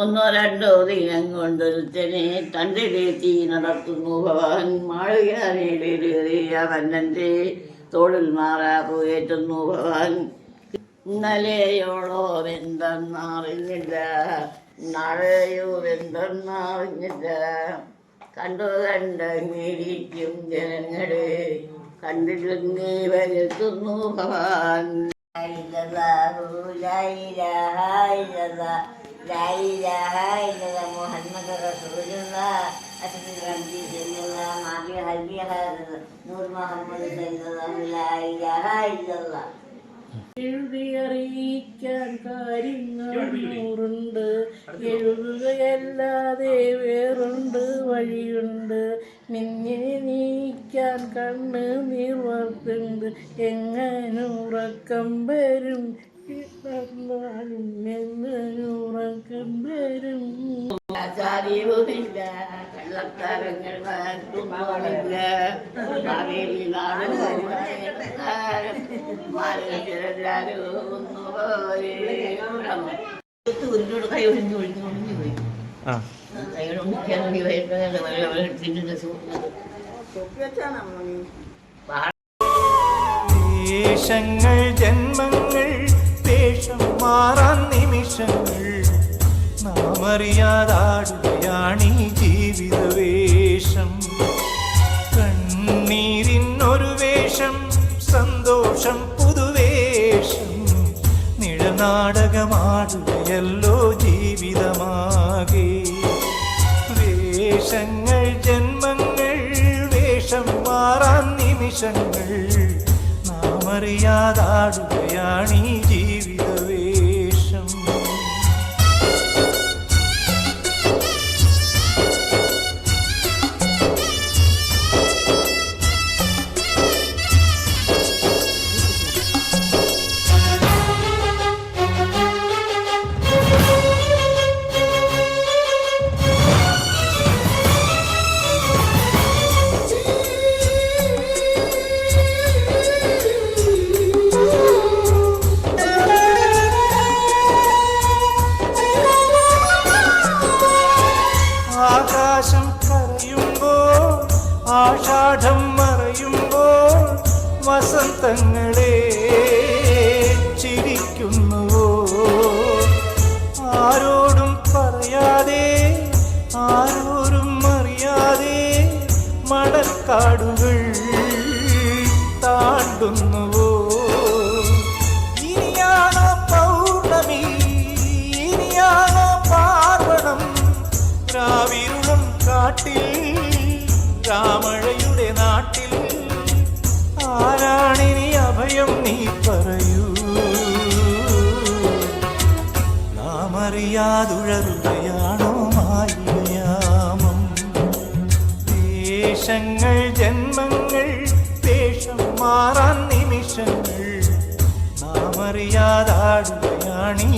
ഒന്നോ രണ്ടോ ദിനം കൊണ്ടൊരുത്തനെ തന്റെ തീ നടത്തുന്നു. ഭവാൻ മാളികേറിയ വന്നന്റെ തോളിൽ മാറാ പോയേറ്റുന്നു. ഭവാൻ ഇന്നലെയോളോ എന്തെന്നറിഞ്ഞില്ല നാളെയോ എന്തെന്നറിഞ്ഞില്ല കണ്ടു കണ്ടങ്ങിരിക്കും ജനങ്ങളെ. കണ്ടിരുന്നേ വരുത്തുന്നു ഭവാൻ മുഹമ്മദ് റസൂലുള്ള നൂർ മുഹമ്മദ് സല്ലല്ലാഹു ലാ ഇലാഹ ഇല്ലല്ലാഹ് എഴുതി അറിയിക്കാൻ കാര്യങ്ങൾ നൂറുണ്ട് എഴുതുകയല്ലാതെ വേറുണ്ട് വഴിയുണ്ട്. നിന്നെ നീക്കാൻ കണ്ണ് നീർവർത്തുണ്ട് എങ്ങനുറക്കം വരും? എങ്ങനുറക്കം വരും. കൈ ഒഴിഞ്ഞു ഒഴിഞ്ഞു ഒഴിഞ്ഞു പോയി വേഷങ്ങൾ ജന്മങ്ങൾ ദേശം മാറാൻ നിമിഷങ്ങൾ. നാം അറിയാതാടുകയാണീ ജീവിത വേഷം കണ്ണീരിനൊരു വേഷം സന്തോഷം പുതുവേഷം. നിഴനാടകമാടുകയല്ലോ ജീവിതമാകെ. വേഷങ്ങൾ ജന്മങ്ങൾ വേഷം മാറാൻ നിമിഷങ്ങൾ. നാം അറിയാതാടുകയാണീ ജീവിത വസന്തങ്ങളെ ചിരിക്കുന്നുവോ? ആരോടും പറയാതെ ആരോരും അറിയാതെ മണക്കാടുകൾ താണ്ടുന്നുവോ? ഇനിയാണോ രാമഴയുടെ അറിയാതുഴറുകയാണോ മായാമം ദേശങ്ങൾ ജന്മങ്ങൾ ദേശം മാറാൻ നിമിഷങ്ങൾ നാം അറിയാതാടുകയാണീ